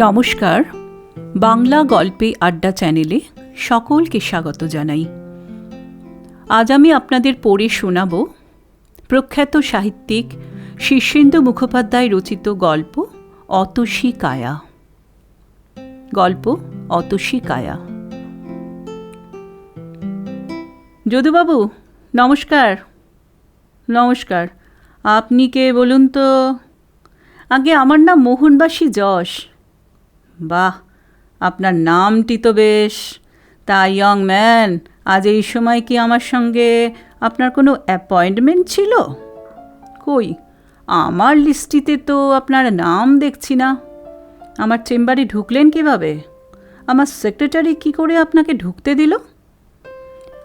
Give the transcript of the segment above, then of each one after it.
নমস্কার। বাংলা গল্পে আড্ডা চ্যানেলে সকলকে স্বাগত জানাই। আজ আমি আপনাদের পড়ে শোনাব প্রখ্যাত সাহিত্যিক শীর্ষেন্দু মুখোপাধ্যায় রচিত গল্প, অতসী কায়া। গল্প, অতসী কায়া। যদুবাবু, নমস্কার। নমস্কার। আপনি কে বলুন তো? আগে আমার নাম মোহনবাসী যশ। বাহ, আপনার নামটি তো বেশ। তা ইয়ং ম্যান আজ এই সময় কি আমার সঙ্গে আপনার কোনো অ্যাপয়েন্টমেন্ট ছিল? কই, আমার লিস্টিতে তো আপনার নাম দেখছি না। আমার চেম্বারে ঢুকলেন কীভাবে? আমার সেক্রেটারি কি করে আপনাকে ঢুকতে দিল?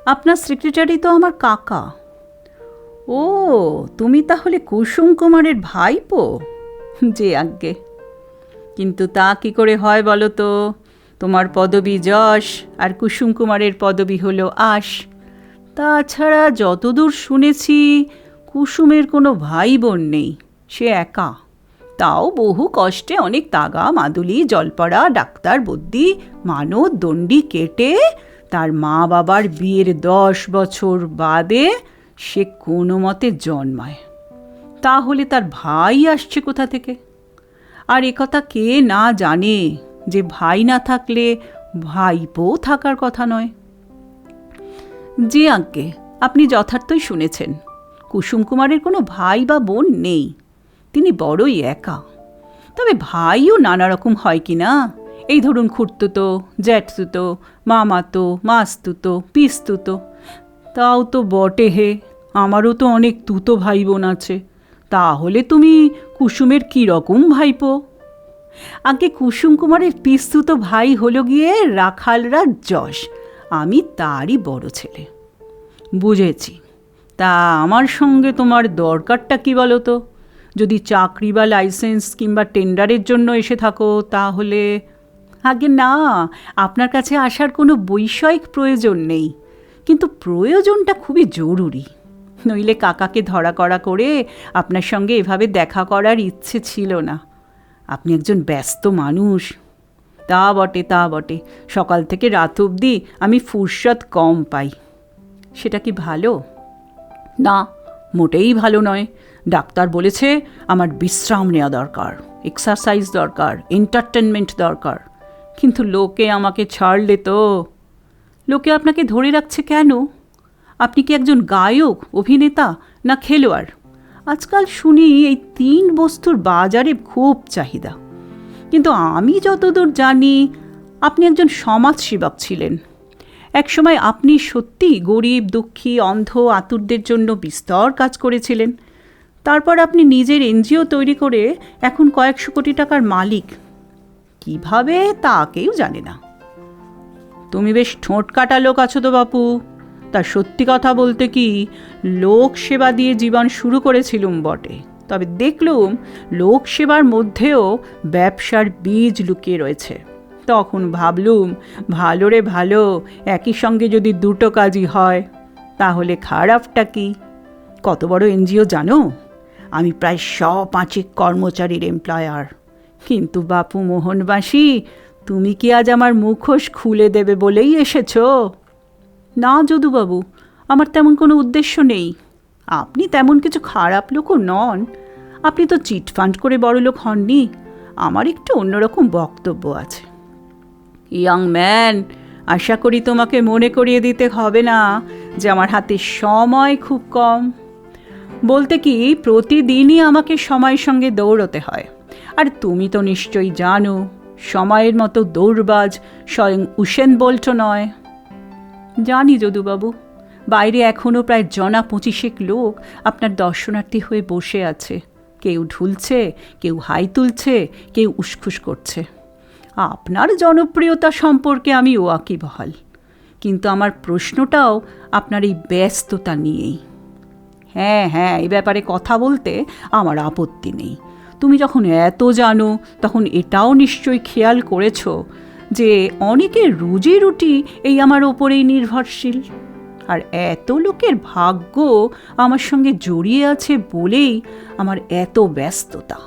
আপনার সেক্রেটারি তো আমার কাকা। ও, তুমি তাহলে কুসুম কুমারের ভাইপো? যে আজ্ঞে। কিন্তু তা কি করে হয় বলো তো? তোমার পদবী যশ আর কুসুম কুমারের পদবী হলো আশ। তাছাড়া যতদূর শুনেছি, কুসুমের কোনো ভাই বোন নেই, সে একা। তাও বহু কষ্টে অনেক তাগা, মাদুলি, জলপড়া, ডাক্তার বদ্যি মানত, দণ্ডি কেটে তার মা বাবার বিয়ের দশ বছর বাদে সে কোনো মতে জন্মায়। তাহলে তার ভাই আসছে কোথা থেকে? আর একথা কে না জানে? যে ভাই না থাকলে ভাইপো থাকার কথা নয়। জি আজ্ঞে আপনি যথার্থই শুনেছেন। কুসুম কুমারের কোনো ভাই বা বোন নেই। তিনি বড়ই একা। তবে ভাইও নানা রকম হয় কি না? এই ধরুন খুঁড়তুতো, জ্যাঠতুতো, মামাতো, মাস্তুতো, পিস্তুতো। তাও তো বটে হে। আমারও তো অনেক তুতো ভাই বোন আছে। তাহলে তুমি কুসুমের কী রকম ভাইপো? আগে কুসুম কুমারের পিস্তুত ভাই হলো গিয়ে রাখালরা যশ, আমি তারই বড় ছেলে। বুঝেছি, তা আমার সঙ্গে তোমার দরকারটা কি বলো তো যদি চাকরি বা লাইসেন্স কিংবা টেন্ডারের জন্য এসে থাকো, তাহলে আগে না, আপনার কাছে আসার কোনো বৈষয়িক প্রয়োজন নেই, কিন্তু প্রয়োজনটা খুবই জরুরি। নইলে কাকাকে ধরা করা করে আপনার সঙ্গে এভাবে দেখা করার ইচ্ছে ছিল না। আপনি একজন ব্যস্ত মানুষ। তা বটে তা বটে। সকাল থেকে রাত অবধি আমি ফুরসত কম পাই। সেটা কি ভালো? না, মোটেই ভালো নয়। ডাক্তার বলেছে আমার বিশ্রাম নেওয়া দরকার এক্সারসাইজ দরকার এন্টারটেনমেন্ট দরকার। কিন্তু লোকে আমাকে ছাড়লে তো? লোকে আপনাকে ধরে রাখছে কেন? আপনি কি একজন গায়ক, অভিনেতা, না খেলোয়াড়? আজকাল শুনি এই তিন বস্তুর বাজারে খুব চাহিদা। কিন্তু আমি যতদূর জানি, আপনি একজন সমাজসেবক ছিলেন। একসময় আপনি সত্যি গরিব, দুঃখী, অন্ধ, আতুরদের জন্য বিস্তর কাজ করেছিলেন। তারপর আপনি নিজের এনজিও তৈরি করে এখন কয়েকশো কোটি টাকার মালিক। কীভাবে তা কেউ জানে না। তুমি বেশ ঠোঁট কাটা লোক আছো তো বাপু। তা সত্যি কথা বলতে কি লোক সেবা দিয়ে জীবন শুরু করেছিলুম বটে। তবে দেখলুম লোক সেবার মধ্যেও ব্যবসার বীজ লুকিয়ে রয়েছে। তখন ভাবলুম, ভালো রে ভালো, একই সঙ্গে যদি দুটো কাজই হয়, তাহলে খারাপটা কি? কত বড় এনজিও জানো? আমি প্রায় শ পাঁচেক কর্মচারীর এমপ্লয়ার। কিন্তু বাপু মোহনবাসী, তুমি কি আজ আমার মুখোশ খুলে দেবে বলেই এসেছ? না যদুবাবু, আমার তেমন কোনো উদ্দেশ্য নেই। আপনি তেমন কিছু খারাপ লোকও নন। আপনি তো চিটফান্ড করে বড় লোক হননি, আমার একটু অন্যরকম বক্তব্য আছে। ইয়াং ম্যান, আশা করি তোমাকে মনে করিয়ে দিতে হবে না যে আমার হাতে সময় খুব কম। বলতে কি, প্রতিদিনই আমাকে সময়ের সঙ্গে দৌড়তে হয়। আর তুমি তো নিশ্চয়ই জানো, সময়ের মতো দৌড়বাজ স্বয়ং উসেন বল্ট নয়। জানি যদুবাবু, বাইরে এখনও প্রায় জনা পঁচিশেক লোক আপনার দর্শনার্থী হয়ে বসে আছে। কেউ ঢুলছে, কেউ হাই তুলছে, কেউ উসখুস করছে। আপনার জনপ্রিয়তা সম্পর্কে আমি ওয়াকিবহাল কিন্তু আমার প্রশ্নটাও আপনার এই ব্যস্ততা নিয়েই। হ্যাঁ হ্যাঁ এই ব্যাপারে কথা বলতে আমার আপত্তি নেই। তুমি যখন এত জানো, তখন এটাও নিশ্চয়ই খেয়াল করেছ যে অনেকের রুজি রুটি এই আমার ওপরেই নির্ভরশীল। আর এত লোকের ভাগ্য আমার সঙ্গে জড়িয়ে আছে বলেই আমার এত ব্যস্ততা।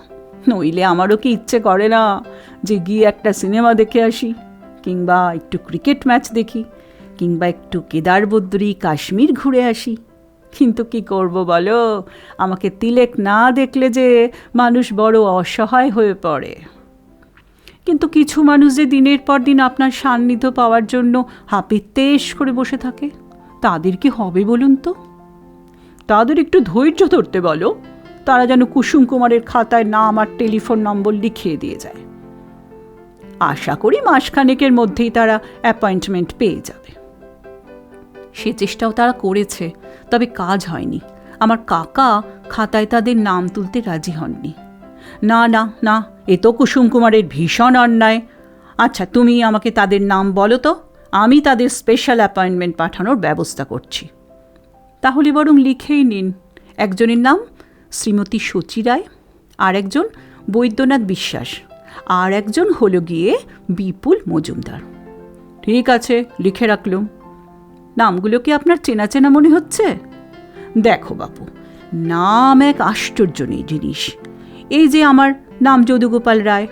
নইলে আমারও কি ইচ্ছে করে না যে গিয়ে একটা সিনেমা দেখে আসি, কিংবা একটু ক্রিকেট ম্যাচ দেখি, কিংবা একটু কেদার কেদারবদ্রী কাশ্মীর ঘুরে আসি। কিন্তু কি করব বলো? আমাকে তিলেক না দেখলে যে মানুষ বড় অসহায় হয়ে পড়ে। কিন্তু কিছু মানুষ যে দিনের পর দিন আপনার সান্নিধ্য পাওয়ার জন্য হাপিত্তেশ করে বসে থাকে, তাদের কি হবে বলুন তো? তাদের একটু ধৈর্য ধরতে বলো, তারা যেন কুসুম কুমারের খাতায় নাম আর টেলিফোন নম্বর লিখিয়ে দিয়ে যায়। আশা করি মাসখানেকের মধ্যেই তারা অ্যাপয়েন্টমেন্ট পেয়ে যাবে। সে চেষ্টাও তারা করেছে, তবে কাজ হয়নি। আমার কাকা খাতায় তাদের নাম তুলতে রাজি হননি। না না না, এ তো কুসুম কুমারের ভীষণ অন্যায়। আচ্ছা তুমি আমাকে তাদের নাম বলো তো। আমি তাদের স্পেশাল অ্যাপয়েন্টমেন্ট পাঠানোর ব্যবস্থা করছি। তাহলে বরং লিখেই নিন। একজনের নাম শ্রীমতী সচি রায় আর একজন বৈদ্যনাথ বিশ্বাস আর একজন হলো গিয়ে বিপুল মজুমদার। ঠিক আছে, লিখে রাখলুম। নামগুলো কি আপনার চেনা চেনা মনে হচ্ছে? দেখো বাপু, নাম এক আশ্চর্যনীয় জিনিস। এই যে আমার নাম যদুগোপাল রায়,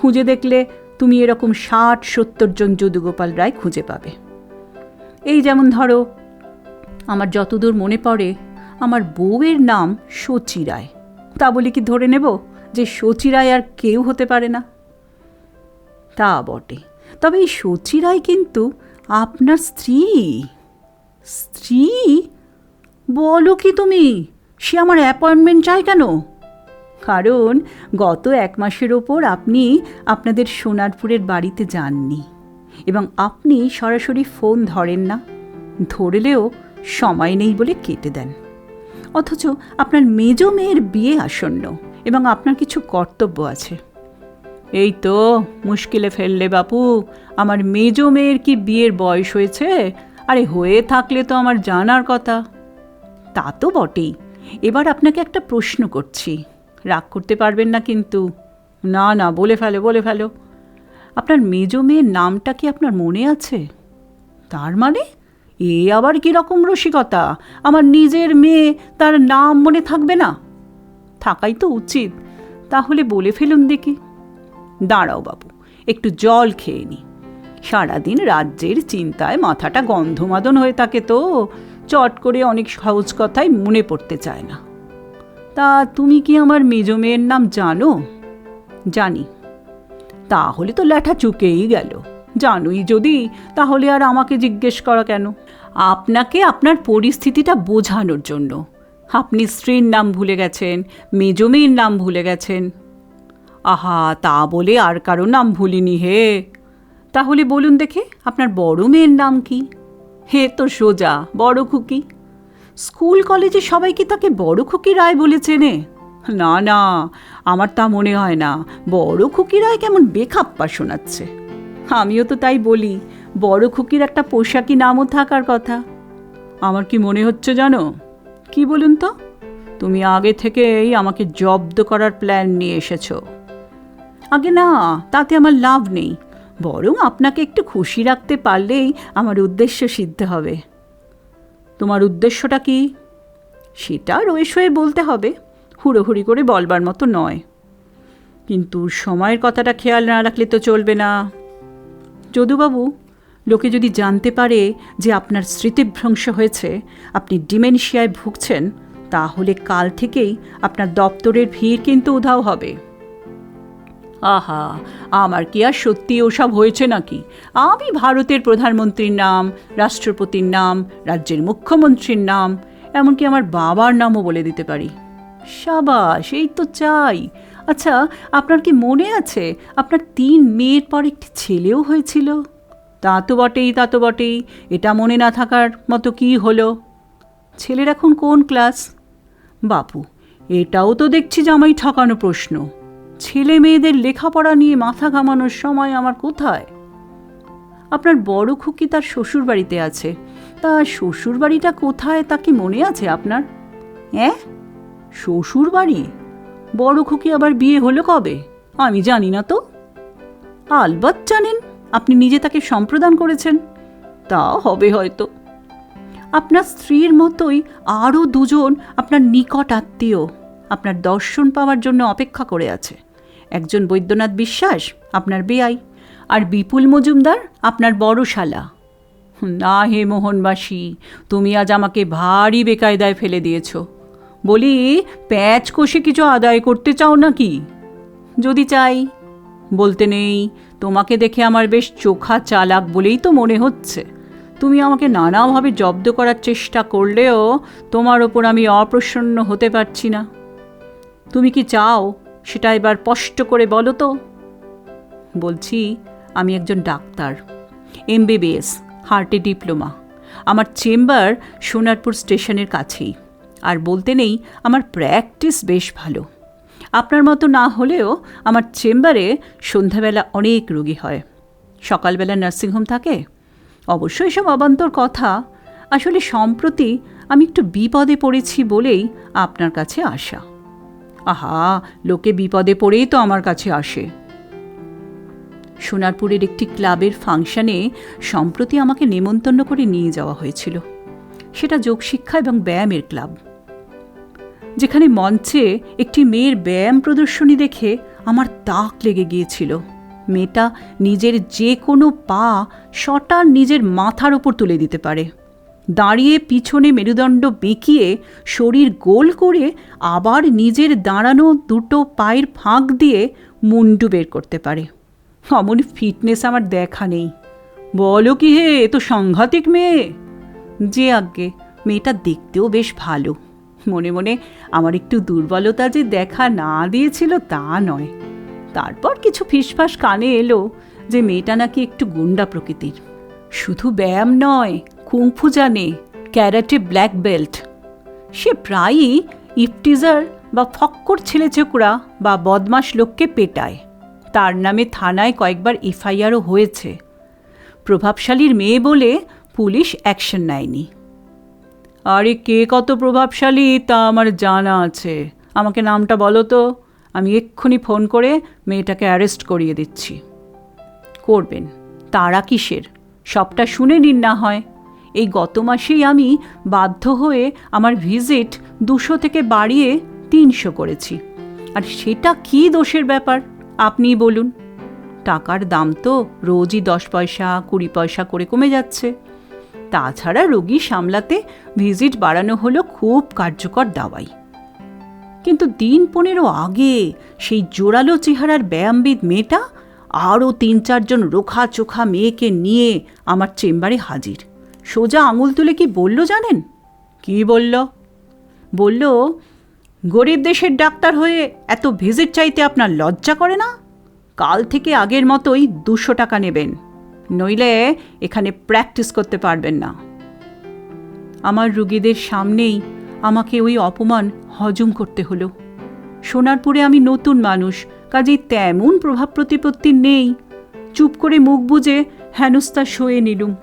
খুঁজে দেখলে তুমি এরকম ষাট, সত্তর জন যদুগোপাল রায় খুঁজে পাবে। এই যেমন ধরো, আমার যতদূর মনে পড়ে, আমার বউয়ের নাম সচি রায়। তা বলে কি ধরে নেব যে সচি রায় আর কেউ হতে পারে না? তা বটে। তবে এই সচি রায় কিন্তু আপনার স্ত্রী। স্ত্রী? বলো কি তুমি, সে আমার অ্যাপয়েন্টমেন্ট চাই কেন? কারণ গত এক মাসের ওপর আপনি আপনাদের সোনারপুরের বাড়িতে যাননি এবং আপনি সরাসরি ফোন ধরেন না। ধরলেও সময় নেই বলে কেটে দেন। অথচ আপনার মেজ মেয়ের বিয়ে আসন্ন এবং আপনার কিছু কর্তব্য আছে। এই তো মুশকিলে ফেললে বাপু, আমার মেজ মেয়ের কি বিয়ের বয়স হয়েছে? আরে হয়ে থাকলে তো আমার জানার কথা। তা তো বটেই। এবার আপনাকে একটা প্রশ্ন করছি। রাগ করতে পারবেন না কিন্তু। না না, বলে ফেলো বলে ফেলো। আপনার মেজ মেয়ের নামটা কি আপনার মনে আছে? তার মানে? এ আবার কী রকম রসিকতা? আমার নিজের মেয়ে তার নাম মনে থাকবে না? থাকাই তো উচিত। তাহলে বলে ফেলুন দেখি। দাঁড়াও বাবু, একটু জল খেয়ে নি। সারাদিন রাজ্যের চিন্তায় মাথাটা গন্ধমাদন হয়ে থাকে তো। চট করে অনেক সহজ কথাই মনে পড়তে চায় না। তা তুমি কি আমার মেজ মেয়ের নাম জানো? জানি। তাহলে তো ল্যাঠা চুকেই গেল। জানোই যদি, তাহলে আর আমাকে জিজ্ঞেস করা কেন? আপনাকে আপনার পরিস্থিতিটা বোঝানোর জন্য। আপনি স্ত্রীর নাম ভুলে গেছেন, মেজ মেয়ের নাম ভুলে গেছেন। আহা, তা বলে আর কারও নাম ভুলিনি হে। তাহলে বলুন দেখে, আপনার বড় মেয়ের নাম কি? হে তো সোজা, বড় খুকি। স্কুল, কলেজে সবাই কি তাকে বড় খুকি রায় বলে চেনে? না না, আমার তা মনে হয় না। বড় খুকি রায় কেমন বেখাপ্পা শোনাচ্ছে। আমিও তো তাই বলি, বড় খুকির একটা পোশাকি নামও থাকার কথা। আমার কি মনে হচ্ছে জানো? কি বলুন তো? তুমি আগে থেকেই আমাকে জব্দ করার প্ল্যান নিয়ে এসেছ। আগে না, তাতে আমার লাভ নেই। বরং আপনাকে একটু খুশি রাখতে পারলেই আমার উদ্দেশ্য সিদ্ধ হবে। তোমার উদ্দেশ্যটা কি? সেটা রয়ে শয়ে বলতে হবে। হুড়োহুড়ি করে বলবার মতো নয়। কিন্তু সময়ের কথাটা খেয়াল না রাখলে তো চলবে না। যদুবাবু, লোকে যদি জানতে পারে যে আপনার স্মৃতিভ্রংশ হয়েছে, আপনি ডিমেনশিয়ায় ভুগছেন, তাহলে কাল থেকেই আপনার দপ্তরের ভিড় কিন্তু উধাও হবে। আহা, আমার কি আর সত্যি ওসব হয়েছে নাকি? আমি ভারতের প্রধানমন্ত্রীর নাম, রাষ্ট্রপতির নাম, রাজ্যের মুখ্যমন্ত্রীর নাম, এমনকি আমার বাবার নামও বলে দিতে পারি। সাবাস, এই তো চাই। আচ্ছা আপনার কি মনে আছে, আপনার তিন মেয়ের পর একটি ছেলেও হয়েছিল? তা তো বটেই, তা তো বটেই, এটা মনে না থাকার মতো কি হলো? ছেলের এখন কোন ক্লাস? বাপু, এটাও তো দেখছি জামাই ঠকানো প্রশ্ন। ছেলে মেয়েদের লেখাপড়া নিয়ে মাথা ঘামানোর সময় আমার কোথায়? আপনার বড় খুকি তার শ্বশুর বাড়িতে আছে। তা শ্বশুর বাড়িটা কোথায় তা কি মনে আছে আপনার? হ্যাঁ শ্বশুর বাড়ি বড় খুকি আবার বিয়ে হলো কবে? আমি জানি না তো। আলবাত জানেন, আপনি নিজে তাকে সম্প্রদান করেছেন। তা হবে হয়তো। আপনার স্ত্রীর মতোই আরও দুজন আপনার নিকট আত্মীয়, আপনার দর্শন পাওয়ার জন্য অপেক্ষা করে আছে। একজন বৈদ্যনাথ বিশ্বাস, আপনার বেআই, আর বিপুল মজুমদার, আপনার বড় শালা না হে মোহনবাসী, তুমি আজ আমাকে ভারী বেকায়দায় ফেলে দিয়েছ। বলি, প্যাচ কষে কিছু আদায় করতে চাও নাকি? যদি চাই, বলতে নেই, তোমাকে দেখে আমার বেশ চোখা চালাক বলেই তো মনে হচ্ছে। তুমি আমাকে নানাভাবে জব্দ করার চেষ্টা করলেও তোমার ওপর আমি অপ্রসন্ন হতে পারছি না। তুমি কি চাও সেটা এবার স্পষ্ট করে বলো তো। বলছি, আমি একজন ডাক্তার, এমবিবিএস, হার্টে ডিপ্লোমা। আমার চেম্বার সোনারপুর স্টেশনের কাছেই। আর বলতে নেই, আমার প্র্যাকটিস বেশ ভালো। আপনার মতো না হলেও আমার চেম্বারে সন্ধ্যাবেলা অনেক রোগী হয়। সকালবেলা নার্সিংহোম থাকে। অবশ্যই সব অবান্তর কথা। আসলে সম্প্রতি আমি একটু বিপদে পড়েছি বলেই আপনার কাছে আসা। আহা, লোকে বিপদে পড়েই তো আমার কাছে আসে। সোনারপুরের একটি ক্লাবের ফাংশনে সম্প্রতি আমাকে নেমন্তন্ন করে নিয়ে যাওয়া হয়েছিল। সেটা যোগশিক্ষা এবং ব্যায়ামের ক্লাব। যেখানে মঞ্চে একটি মেয়ের ব্যায়াম প্রদর্শনী দেখে আমার তাক লেগে গিয়েছিল। মেয়েটা নিজের যে কোনো পা শটার নিজের মাথার ওপর তুলে দিতে পারে। দাঁড়িয়ে পিছনে মেরুদণ্ড বেঁকিয়ে শরীর গোল করে আবার নিজের দাঁড়ানো দুটো পায়ের ফাঁক দিয়ে মুন্ডু বের করতে পারে। অমন ফিটনেস আমার দেখা নেই। বলো কি হে, এ তো সাংঘাতিক মেয়ে। যে আজ্ঞে, মেয়েটা দেখতেও বেশ ভালো। মনে মনে আমার একটু দুর্বলতা যে দেখা না দিয়েছিল তা নয়। তারপর কিছু ফিসফাস কানে এলো যে মেয়েটা নাকি একটু গুন্ডা প্রকৃতির। শুধু ব্যায়াম নয় কুংফু জানে ক্যারাটে ব্ল্যাক বেল্ট সে প্রায়ই ইফটিজার বা ফক্কর ছেলেচোকরা বা বদমাস লোককে পেটায়। তার নামে থানায় কয়েকবার এফআইআরও হয়েছে। প্রভাবশালীর মেয়ে বলে পুলিশ অ্যাকশন নেয়নি। আরে কে কত প্রভাবশালী তা আমার জানা আছে। আমাকে নামটা বলো তো। আমি এক্ষুনি ফোন করে মেয়েটাকে অ্যারেস্ট করিয়ে দিচ্ছি। করবেন। তারা কিসের? সবটা শুনে নিন না হয়। এই গত মাসেই আমি বাধ্য হয়ে আমার ভিজিট দুশো থেকে বাড়িয়ে তিনশো করেছি। আর সেটা কী দোষের ব্যাপার? আপনিই বলুন। টাকার দাম তো রোজই দশ পয়সা, কুড়ি পয়সা করে কমে যাচ্ছে। তাছাড়া রোগী সামলাতে ভিজিট বাড়ানো হলো খুব কার্যকর দাওয়াই। কিন্তু দিন পনেরো আগে সেই জোরালো চেহারার ব্যায়ামবিদ মেয়েটা আরও তিন চারজন রোখা চোখা মেয়েকে নিয়ে আমার চেম্বারে হাজির। সোজা আঙুল তুলে কি বলল জানেন? কি বলল? বলল গরিব দেশের ডাক্তার হয়ে এত ভিজিট চাইতে আপনার লজ্জা করে না? কাল থেকে আগের মতোই দুশো টাকা নেবেন। নইলে এখানে প্র্যাকটিস করতে পারবেন না। আমার রুগীদের সামনেই আমাকে ওই অপমান হজম করতে হলো। সোনারপুরে আমি নতুন মানুষ কাজেই তেমন প্রভাব প্রতিপত্তি নেই। চুপ করে মুখ বুজে হেনস্তা সয়ে নিলুম।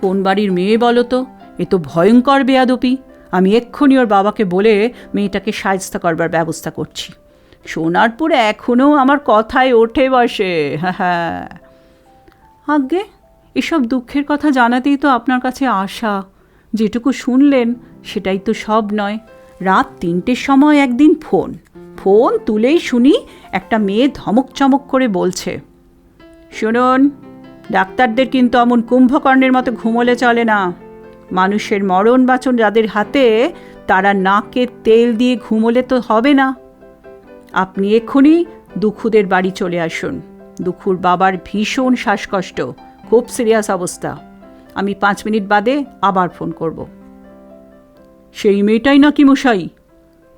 কোন বাড়ির মেয়ে বলো তো? এ তো ভয়ঙ্কর বেয়াদপি আমি এক্ষুনি ওর বাবাকে বলে মেয়েটাকে সাজস্তা করবার ব্যবস্থা করছি। সোনারপুরে এখনও আমার কথায় ওঠে বসে। হ্যাঁ হ্যাঁ। আজ্ঞে, এসব দুঃখের কথা জানাতেই তো আপনার কাছে আসা যেটুকু শুনলেন, সেটাই তো সব নয়। রাত তিনটের সময় একদিন ফোন। ফোন তুলেই শুনি একটা মেয়ে ধমক চমক করে বলছে, শুনুন ডাক্তারদের কিন্তু এমন কুম্ভকর্ণের মতো ঘুমোলে চলে না। মানুষের মরণ বাচন যাদের হাতে, তারা নাকে তেল দিয়ে ঘুমোলে তো হবে না। আপনি এক্ষুনি দুখুদের বাড়ি চলে আসুন। দুখুর বাবার ভীষণ শ্বাসকষ্ট, খুব সিরিয়াস অবস্থা। আমি পাঁচ মিনিট বাদে আবার ফোন করব। সেই মেয়েটাই নাকি মশাই?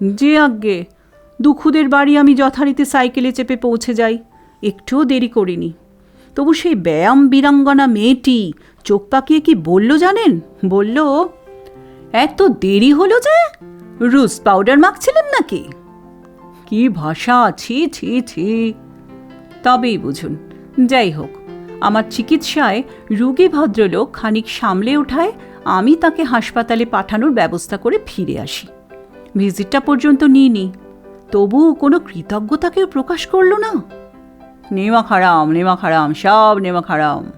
যে আজ্ঞে, দুখুদের বাড়ি আমি যথারীতি সাইকেলে চেপে পৌঁছে যাই। একটুও দেরি করিনি। তবু সেই ব্যায়াম বীরাঙ্গনা মেয়েটি চোখ পাকিয়ে কি বলল জানেন? বলল, এত দেরি হলো যে? রুস পাউডার মাখছিলেন নাকি? কি ভাষা? ছি ছি ছি। তবেই বুঝুন। যাই হোক, আমার চিকিৎসায় রুগী ভদ্রলোক খানিক সামলে ওঠায় আমি তাকে হাসপাতালে পাঠানোর ব্যবস্থা করে ফিরে আসি। ভিজিটটা পর্যন্ত নিইনি। তবু কোনো কৃতজ্ঞতাকেও প্রকাশ করল না? নেমা খারাম নেমা খারাম, সব নেমা খারাম।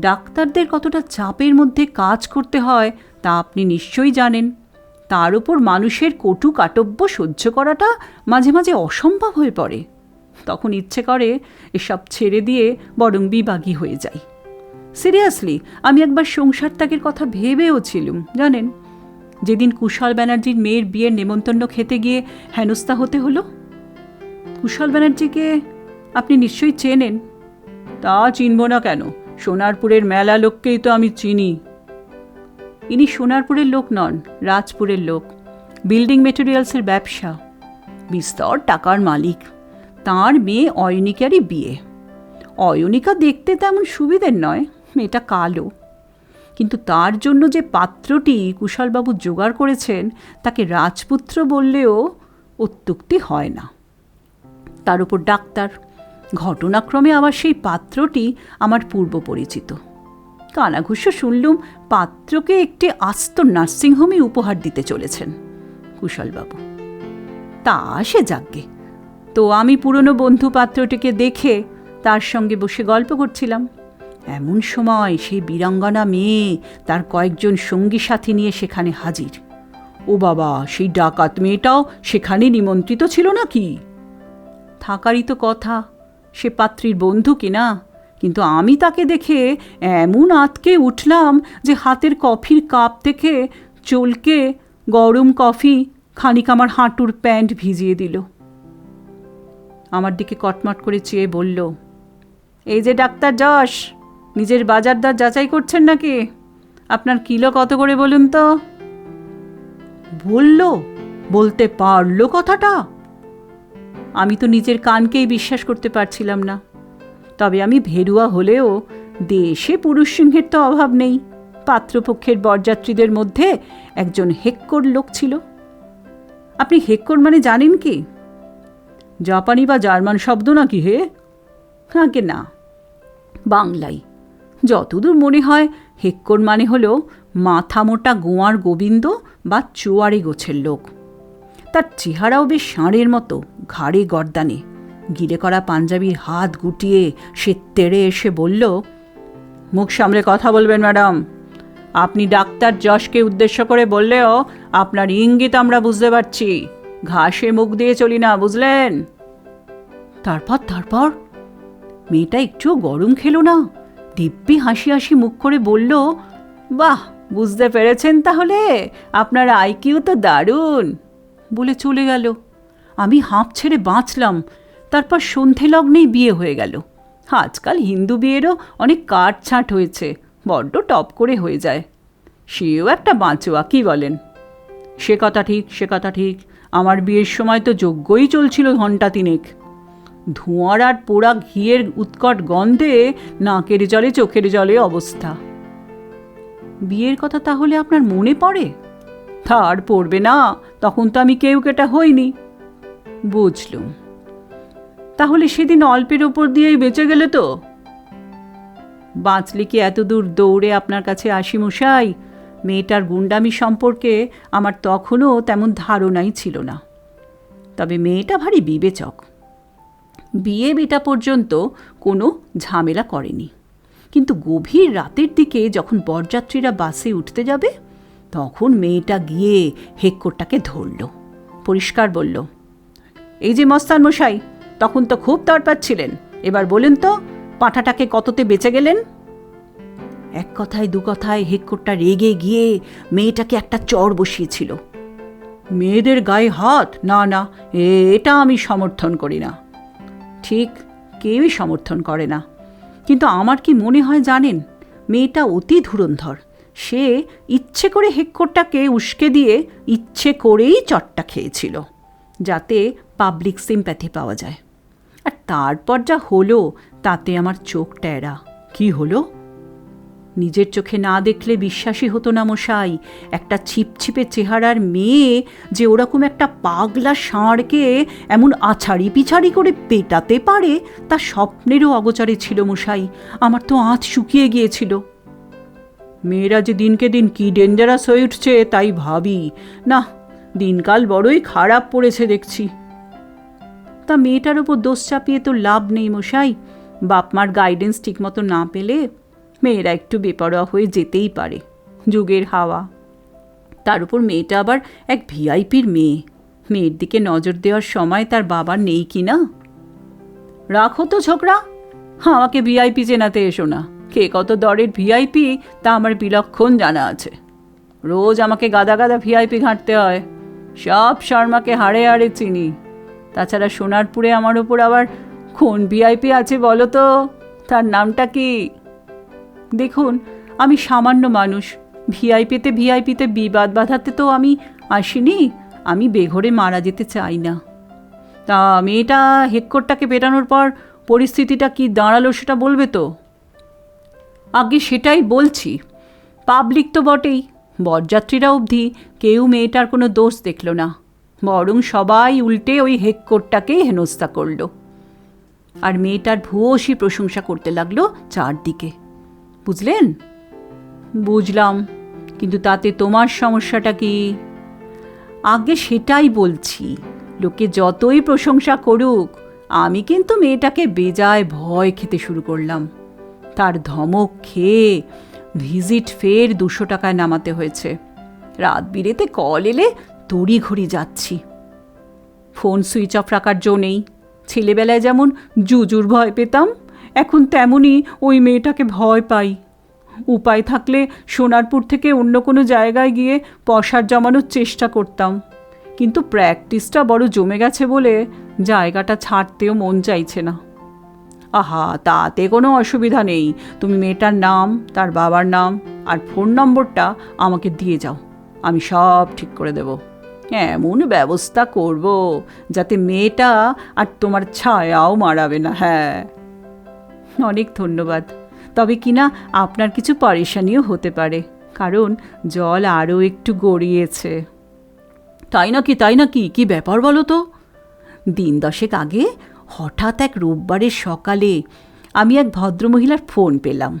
ডাক্তারদের কতটা চাপের মধ্যে কাজ করতে হয় তা আপনি নিশ্চয়ই জানেন। তার উপর মানুষের কটু কাটব্য সহ্য করাটা মাঝে মাঝে অসম্ভব হয়ে পড়ে। তখন ইচ্ছে করে এসব ছেড়ে দিয়ে বরং বিবাগী হয়ে যাই। সিরিয়াসলি, আমি একবার সংসার ত্যাগের কথা ভেবেও ছিলুম, জানেন? যেদিন কুশল ব্যানার্জির মেয়ের বিয়ের নেমন্তন্ন খেতে গিয়ে হেনস্থা হতে হলো। কুশল ব্যানার্জিকে আপনি নিশ্চয়ই চেনেন? তা চিনব না কেন? সোনারপুরের মেলা লোককেই তো আমি চিনি। ইনি সোনারপুরের লোক নন, রাজপুরের লোক। বিল্ডিং মেটেরিয়ালসের ব্যবসা। বিস্তর টাকার মালিক। তার মেয়ে অয়নিকারই বিয়ে। অয়নিকা দেখতে তেমন সুবিধের নয়, মেয়েটা কালো। কিন্তু তার জন্য যে পাত্রটি কুশলবাবু জোগাড় করেছেন, তাকে রাজপুত্র বললেও অত্যুক্তি হয় না। তার উপর ডাক্তার। ঘটনাক্রমে আবার সেই পাত্রটি আমার পূর্ব পরিচিত। কানাঘুষ শুনলুম পাত্রকে একটি আস্ত নার্সিংহোমে উপহার দিতে চলেছেন, কুশলবাবু। তা সে যাকগে। তো আমি পুরনো বন্ধু পাত্রটিকে দেখে তার সঙ্গে বসে গল্প করছিলাম। এমন সময় সেই বীরাঙ্গনা মেয়ে তার কয়েকজন সঙ্গী সাথী নিয়ে সেখানে হাজির। ও বাবা, সেই ডাকাত মেয়েটাও সেখানে নিমন্ত্রিত ছিল নাকি? থাকারই তো কথা। সে পাত্রীর বন্ধু কিনা? কিন্তু আমি তাকে দেখে এমন আতকে উঠলাম যে হাতের কফির কাপ থেকে চলকে গরম কফি খানিক আমার হাঁটুর প্যান্ট ভিজিয়ে দিল। আমার দিকে কটমট করে চেয়ে বলল, এই যে ডাক্তার যশ, নিজের বাজার দর যাচাই করছেন নাকি? আপনার কিলো কত করে বলুন তো? বলল, বলতে পারল কথাটা? আমি তো নিজের কানকেই বিশ্বাস করতে পারছিলাম না। তবে আমি ভেরুয়া হলেও দেশে পুরুষ সিংহের তো অভাব নেই। পাত্রপক্ষের বরযাত্রীদের মধ্যে একজন হেক্কর লোক ছিল। আপনি হেক্কর মানে জানেন কি? জাপানি বা জার্মান শব্দ নাকি হে? আগে না। বাংলাই যতদূর মনে হয়, হেক্কর মানে হলো মাথা মোটা গোয়ার গোবিন্দ বা চুয়ারে গোছের লোক। তার চেহারাও বেশ ষাঁড়ের মতো, ঘাড়ে গর্দানে। গিলে করা পাঞ্জাবির হাত গুটিয়ে সে তেড়ে এসে বলল, মুখ সামলে কথা বলবেন, ম্যাডাম। আপনি ডাক্তার যশকে উদ্দেশ্য করে বললেও আপনার ইঙ্গিত আমরা বুঝতে পারছি। ঘাসে মুখ দিয়ে চলি না, বুঝলেন? তারপর তারপর? মেয়েটা একটু গরম খেলো না। দিব্যি হাসি হাসি মুখ করে বলল, বাহ, বুঝতে পেরেছেন তাহলে। আপনার আইকিউ তো দারুণ। বলে চলে গেল। আমি হাঁপ ছেড়ে বাঁচলাম, তারপর সন্ধে লগ্নেই বিয়ে হয়ে গেল। আজকাল হিন্দু বিয়েরও অনেক কাটছাঁট হয়েছে, বড্ড টপ করে হয়ে যায়। সেও একটা বাঁচোয়া, কি বলেন? সে কথা ঠিক, সে কথা ঠিক। আমার বিয়ের সময় তো যজ্ঞই চলছিল ঘণ্টা তিনেক। ধোঁয়ার আর পোড়া ঘিয়ের উৎকট গন্ধে নাকের জলে, চোখের জলে অবস্থা। বিয়ের কথা তাহলে আপনার মনে পড়ে? তার পড়বে না, তখন তো আমি কেউ কেটা হইনি। বুঝলুম। তাহলে সেদিন অল্পের ওপর দিয়েই বেঁচে গেলে তো? বাঁচলে কি এত দূর দৌড়ে আপনার কাছে আসি মশাই? মেয়েটার গুন্ডামি সম্পর্কে আমার তখনও তেমন ধারণাই ছিল না। তবে মেয়েটা ভারী বিবেচক। বিয়ে বেটা পর্যন্ত কোনো ঝামেলা করেনি। কিন্তু গভীর রাতের দিকে যখন বরযাত্রীরা বাসে উঠতে যাবে তখন মেয়েটা গিয়ে হেক্করটাকে ধরল। পরিষ্কার বলল, এই যে মস্তান মশাই, তখন তো খুব তরপাচ্ছিলেন এবার বলেন তো, পাঁঠাটাকে কততে বেঁচে গেলেন? এক কথায়, দু কথায় হেক্করটা রেগে গিয়ে মেয়েটাকে একটা চর বসিয়েছিল। মেয়েদের গায়ে হাত? না না, এটা আমি সমর্থন করি না। ঠিক, কেউই সমর্থন করে না। কিন্তু আমার কি মনে হয় জানেন, মেয়েটা অতি ধুরন্ধর। সে ইচ্ছে করে হেক্করটাকে উস্কে দিয়ে ইচ্ছে করেই চটটা খেয়েছিল, যাতে পাবলিক সিম্প্যাথি পাওয়া যায়। আর তারপর যা হলো, তাতে আমার চোখ ট্যারা। কি হলো? নিজের চোখে না দেখলে বিশ্বাসই হতো না মশাই, একটা ছিপছিপে চেহারার মেয়ে যে ওরকম একটা পাগলা ষাঁড়কে এমন আছাড়ি পিছাড়ি করে পেটাতে পারে, তা স্বপ্নেরও অগোচরে ছিল মশাই। আমার তো আঁচ শুকিয়ে গিয়েছিল। মেয়েরা যে দিনকে দিন কি ডেঞ্জারাস হয়ে উঠছে তাই ভাবি। না দিনকাল বড়ই খারাপ পড়েছে দেখছি। তা মেয়েটার ওপর দোষ চাপিয়ে তো লাভ নেই মশাই। বাপমার গাইডেন্স ঠিকমতো না পেলে মেয়েরা একটু বেপরোয়া হয়ে যেতেই পারে, যুগের হাওয়া। তার উপর মেয়েটা আবার এক ভিআইপির মেয়ে। মেয়ের দিকে নজর দেওয়ার সময় তার বাবার নেই কি না রাখো তো ছোকরা আমাকে ভিআইপি চেনাতে এসো না। কে কত দরের ভিআইপি তা আমার বিলক্ষণ জানা আছে। রোজ আমাকে গাদা গাদা ভিআইপি ঘাঁটতে হয়। সব শর্মাকে হাড়ে হাড়ে চিনি। তাছাড়া সোনারপুরে আমার ওপর আবার কোন ভিআইপি আছে বলো তো? তার নামটা কি? দেখুন, আমি সামান্য মানুষ। ভিআইপিতে ভিআইপিতে বিবাদ বাঁধাতে তো আমি আসিনি। আমি বেঘরে মারা যেতে চাই না। তা মেয়েটা হেক্করটাকে পেটানোর পর পরিস্থিতিটা কি দাঁড়াল সেটা বলবে তো? আগে সেটাই বলছি। পাবলিক তো বটেই। বরযাত্রীরা অবধি কেউ মেয়েটার কোনো দোষ দেখল না। বরং সবাই উল্টে ওই হেক্করটাকেই হেনস্থা করল। আর মেয়েটার ভূয়সী প্রশংসা করতে লাগল চারদিকে। বুঝলেন? বুঝলাম। কিন্তু তাতে তোমার সমস্যাটা কি? আগে সেটাই বলছি। লোকে যতই প্রশংসা করুক, আমি কিন্তু মেয়েটাকে বেজায় ভয় খেতে শুরু করলাম। তার ধমক খেয়ে ভিজিট ফের দুশো টাকায় নামাতে হয়েছে। রাত বিরেতে কল এলে তড়ি ঘড়ি যাচ্ছি। ফোন সুইচ অফ রাখার জো নেই। ছেলেবেলায় যেমন জুজুর ভয় পেতাম, এখন তেমনই ওই মেয়েটাকে ভয় পাই। উপায় থাকলে সোনারপুর থেকে অন্য কোনো জায়গায় গিয়ে পশার জমানোর চেষ্টা করতাম। কিন্তু প্র্যাকটিসটা বড় জমে গেছে বলে জায়গাটা ছাড়তেও মন চাইছে না। আহা, তাতে কোনো অসুবিধা নেই। তুমি মেয়েটার নাম, তার বাবার নাম আর ফোন নম্বরটা আমাকে দিয়ে যাও। আমি সব ঠিক করে দেব। এমন ব্যবস্থা করব যাতে মেয়েটা আর তোমার ছায়াও মারাবে না। হ্যাঁ। অনেক ধন্যবাদ। তবে কিনা আপনার কিছু পরেশানিও হতে পারে, কারণ জল আরও একটু গড়িয়েছে। তাই নাকি তাই নাকি? কি ব্যাপার বলো তো? দিন দশেক আগে হঠাৎ এক রোববারের সকালে আমি এক ভদ্রমহিলার ফোন পেলাম।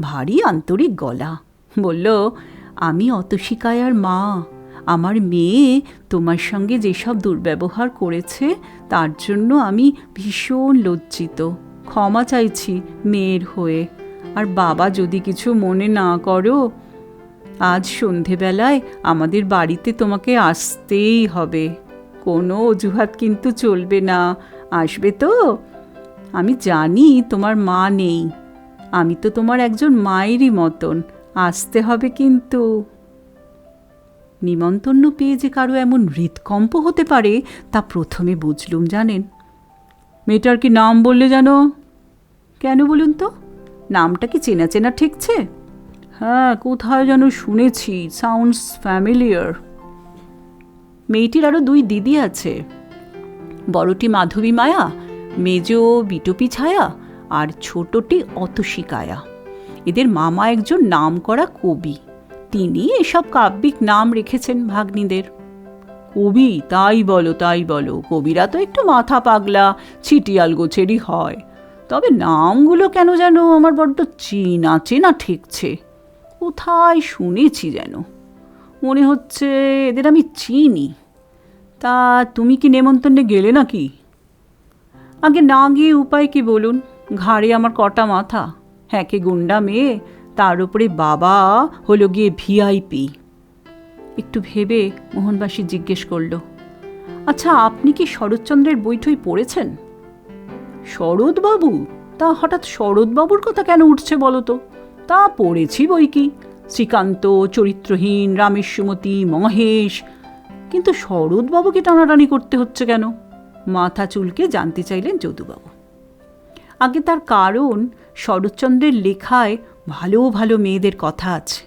ভারী আন্তরিক গলা। বলল, আমি অতশিকায়ার মা। আমার মেয়ে তোমার সঙ্গে যেসব দুর্ব্যবহার করেছে, তার জন্য আমি ভীষণ লজ্জিত। ক্ষমা চাইছি মেয়ের হয়ে। আর বাবা যদি কিছু মনে না করো, আজ সন্ধেবেলায় আমাদের বাড়িতে তোমাকে আসতেই হবে। কোনো অজুহাত কিন্তু চলবে না। আসবে তো? আমি জানি তোমার মা নেই। আমি তো তোমার একজন মায়েরই মতন। আসতে হবে কিন্তু। নিমন্তন্ন পেয়ে যে কারও এমন হৃদকম্প হতে পারে, তা প্রথমে বুঝলুম, জানেন? মেয়েটার কি নাম বললে যেন? কেন বলুন তো? নামটা কি চেনা চেনা ঠেকছে? হ্যাঁ কোথায় যেন শুনেছি সাউন্ডস ফ্যামিলিয়ার মেয়েটির আরও দুই দিদি আছে। বড়টি মাধবী মায়া, মেজ বিটপি ছায়া, আর ছোটটি অতসিকায়া এদের মামা একজন নামকরা কবি। তিনি এসব কাব্যিক নাম রেখেছেন ভাগ্নিদের। কবি, তাই বলো তাই বলো, কবিরা তো একটু মাথা পাগলা, ছিটিয়াল গোছেরই হয়। তবে নামগুলো কেন যেন আমার বড্ড চেনা চেনা ঠেকছে। কোথায় শুনেছি যেন। মনে হচ্ছে এদের আমি চিনি। তা তুমি কি নেমন্তন্নে গেলে নাকি? আগে না গিয়ে উপায় কি বলুন? ঘাড়ে আমার কটা মাথা। হ্যাঁ কে গুন্ডা মেয়ে, তার উপরে বাবা, হলো গিয়ে ভিআইপি। একটু ভেবে মোহনবাসী জিজ্ঞেস করল আচ্ছা আপনি কি শরৎচন্দ্রের বইটই পড়েছেন? শরৎবাবু? তা হঠাৎ শরৎবাবুর কথা কেন উঠছে বলো তো? তা পড়েছি বই কি? শ্রীকান্ত, চরিত্রহীন রামেশ্বমতী মহেশ কিন্তু শরৎবাবুকে টানাটানি করতে হচ্ছে কেন? মাথা চুলকে জানতে চাইলেন যদুবাবু। আগে তার কারণ শরৎচন্দ্রের লেখায় ভালো ভালো মেয়েদের কথা আছে।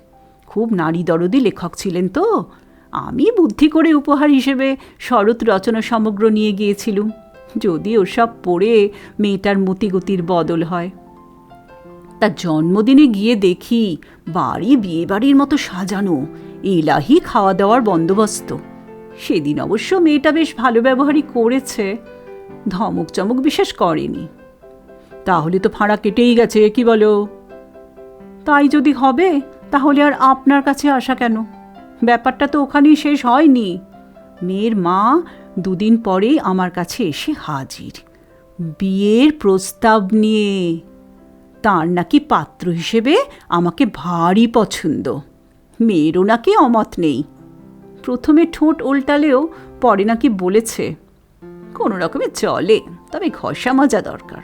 খুব নারী দরদি লেখক ছিলেন তো। আমি বুদ্ধি করে উপহার হিসেবে শরৎ রচনা সমগ্র নিয়ে গিয়েছিলুম। যদি ওসব পড়ে মেয়েটার মতিগতির বদল হয়। তার জন্মদিনে গিয়ে দেখি বাড়ি বিয়ে বাড়ির মতো সাজানো, এলাহি খাওয়া দাওয়ার বন্দোবস্ত। সেদিন অবশ্য মেয়েটা বেশ ভালো ব্যবহারই করেছে। ধমক চমক বিশেষ করেনি। তাহলে তো ফাঁড়া কেটেই গেছে, কি বলো? তাই যদি হবে, তাহলে আর আপনার কাছে আসা কেন? ব্যাপারটা তো ওখানেই শেষ হয়নি। মেয়ের মা দুদিন পরেই আমার কাছে এসে হাজির। বিয়ের প্রস্তাব নিয়ে। তার নাকি পাত্র হিসেবে আমাকে ভারী পছন্দ। মেয়েরও নাকি অমত নেই। প্রথমে ঠোঁট উল্টালেও পরে নাকি বলেছে, কোনো রকমে চলে, তবে ঘষা মাজা দরকার।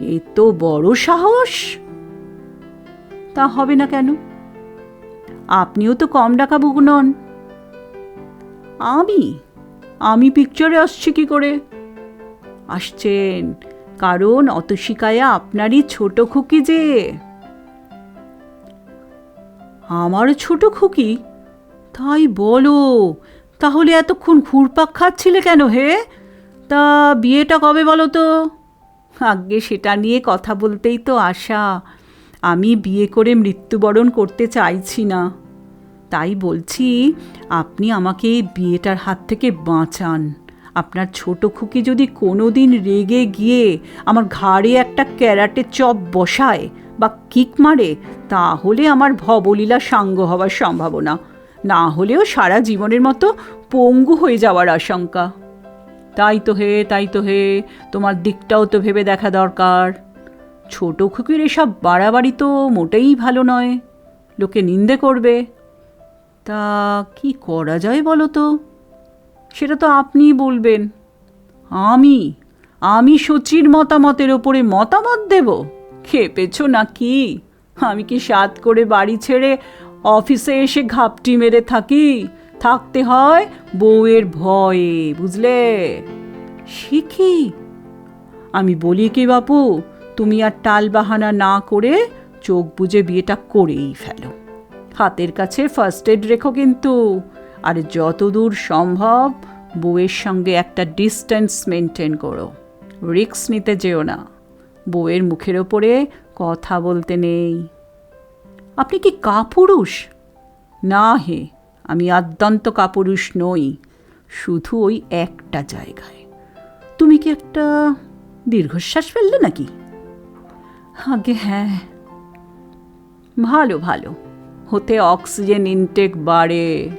এ তো বড় সাহস। তা হবে না কেন? আপনিও তো কম ডাকা বুক নন। আমি? আমি পিকচারে আসছি কি করে? আসছেন, কারণ অত শিকায়া আপনারই ছোট খুকি যে। আমার ছোট খুকি তাই বলো। তাহলে এতক্ষণ ঘুরপাক খাচ্ছিলে কেন হে? তা বিয়েটা কবে বলো তো? আগে সেটা নিয়ে কথা বলতেই তো আশা। আমি বিয়ে করে মৃত্যুবরণ করতে চাইছি না। তাই বলছি, আপনি আমাকে বিয়েটার হাত থেকে বাঁচান। আপনার ছোট খুকি যদি কোনো দিন রেগে গিয়ে আমার ঘাড়ে একটা ক্যারাটে চপ বসায় বা কিক মারে, তাহলে আমার ভবলীলা সাঙ্গ হওয়ার সম্ভাবনা। না হলেও সারা জীবনের মতো পঙ্গু হয়ে যাওয়ার আশঙ্কা। তাই তো হে, তাই তো হে, তোমার দিকটাও তো ভেবে দেখা দরকার। ছোট খুকির এসব বাড়াবাড়ি তো মোটেই ভালো নয়। লোকে নিন্দে করবে। তা কি করা যায় বলো তো? সেটা তো আপনিই বলবেন। আমি আমি সচির মতামতের ওপরে মতামত দেব? খেপেছ নাকি? আমি কি সাত করে বাড়ি ছেড়ে অফিসে এসে ঘাপটি মেরে থাকি। থাকতে হয় বউয়ের ভয়ে, বুঝলে? শিখি আমি বলি কি বাপু, তুমি আর টাল বাহানা না করে চোখ বুজে বিয়েটা করেই ফেলো। হাতের কাছে ফার্স্ট এড রেখো কিন্তু। আর যতদূর সম্ভব বউয়ের সঙ্গে একটা ডিস্টেন্স মেনটেন করো। রিক্স নিতে যেও না। বউয়ের মুখের ওপরে কথা বলতে নেই। আপনি কি কাপুরুষ? না হে, আমি আদ্যন্ত কাপুরুষ নই, শুধু ওই একটা জায়গায়। তুমি কি একটা দীর্ঘশ্বাস ফেললে নাকি? আগে হ্যাঁ। ভালো ভালো, হতে অক্সিজেন ইনটেক বাড়ে।